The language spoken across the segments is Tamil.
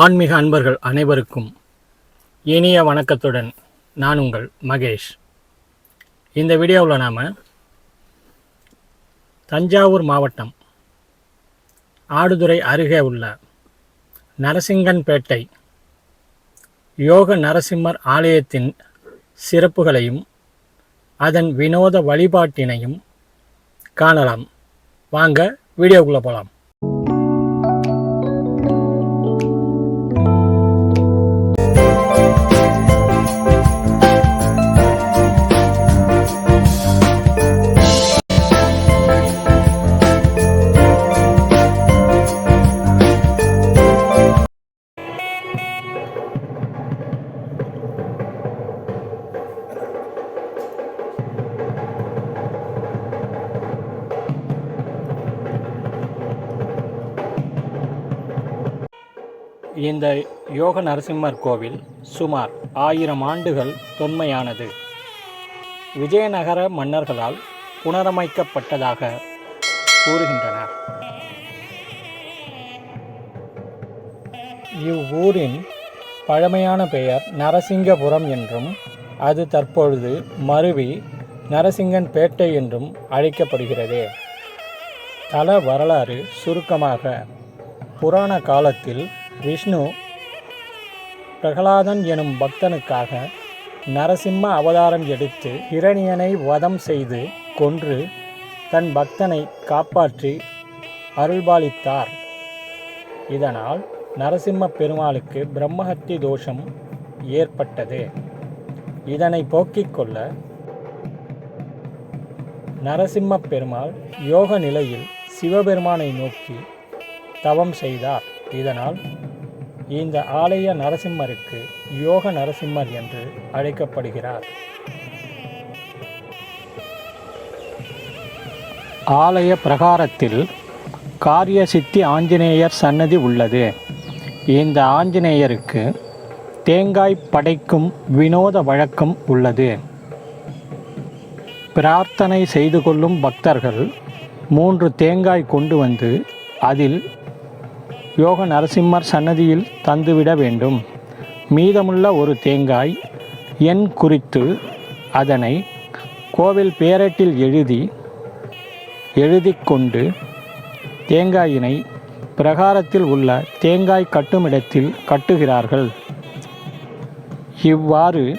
ஆன்மீக அன்பர்கள் அனைவருக்கும் இனிய வணக்கத்துடன் நான் உங்கள் மகேஷ். இந்த வீடியோவில் நாம் தஞ்சாவூர் மாவட்டம் ஆடுதுறை அருகே உள்ள நரசிங்கன்பேட்டை யோக நரசிம்மர் ஆலயத்தின் சிறப்புகளையும் அதன் வினோத வழிபாட்டினையும் காணலாம். வாங்க வீடியோக்குள்ளே போகலாம் இந்த யோக நரசிம்மர் கோவில் சுமார் ஆயிரம் ஆண்டுகள் தொன்மையானது. விஜயநகர மன்னர்களால் புனரமைக்கப்பட்டதாக கூறுகின்றனர். இவ்வூரின் பழமையான பெயர் நரசிங்கபுரம் என்றும் அது தற்பொழுது மருவி நரசிங்கன் பேட்டை என்றும் அழைக்கப்படுகிறது. தல வரலாறு சுருக்கமாக புராண காலத்தில் விஷ்ணு பிரகலாதன் எனும் பக்தனுக்காக நரசிம்ம அவதாரம் எடுத்து இரணியனை வதம் செய்து கொன்று தன் பக்தனை காப்பாற்றி அருள்பாலித்தார். இதனால் நரசிம்ம பெருமாளுக்கு பிரம்மஹத்தி தோஷம் ஏற்பட்டது. இதனை போக்கிக் கொள்ள நரசிம்ம பெருமாள் யோக நிலையில் சிவபெருமானை நோக்கி தவம் செய்தார். இதனால் இந்த ஆலய நரசிம்மருக்கு யோக நரசிம்மர் என்று அழைக்கப்படுகிறார். ஆலய பிரகாரத்தில் காரிய சித்தி ஆஞ்சநேயர் சன்னதி உள்ளது. இந்த ஆஞ்சநேயருக்கு தேங்காய் படைக்கும் வினோத வழக்கம் உள்ளது. பிரார்த்தனை செய்து கொள்ளும் பக்தர்கள் மூன்று தேங்காய் கொண்டு வந்து அதில் யோக நரசிம்மர் சன்னதியில் தந்துவிட வேண்டும். மீதமுள்ள ஒரு தேங்காய் எண் குறித்து அதனை கோவில் பேரட்டில் எழுதி எழுதி கொண்டு தேங்காயினை பிரகாரத்தில் உள்ள தேங்காய் கட்டுமிடத்தில் கட்டுகிறார்கள். இவ்வாறு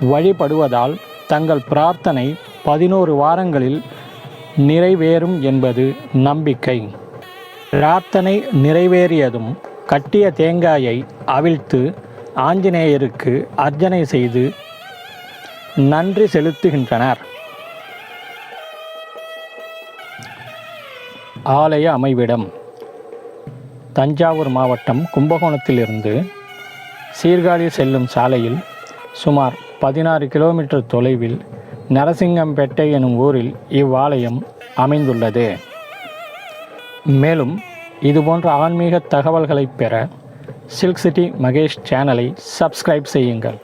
வழிபடுவதால் தங்கள் பிரார்த்தனை பதினோரு வாரங்களில் நிறைவேறும் என்பது நம்பிக்கை. பிரார்த்தனை நிறைவேறியதும் கட்டிய தேங்காயை அவிழ்த்து ஆஞ்சநேயருக்கு அர்ச்சனை செய்து நன்றி செலுத்துகின்றனர். ஆலய அமைவிடம் தஞ்சாவூர் மாவட்டம் கும்பகோணத்திலிருந்து சீர்காழி செல்லும் சாலையில் சுமார் பதினாறு கிலோமீட்டர் தொலைவில் நரசிங்கம்பேட்டை எனும் ஊரில் இவ்வாலயம் அமைந்துள்ளது. மேலும் இதுபோன்ற ஆன்மீக தகவல்களை பெற சில்க் சிட்டி மகேஷ் சேனலை சப்ஸ்கிரைப் செய்யுங்கள்.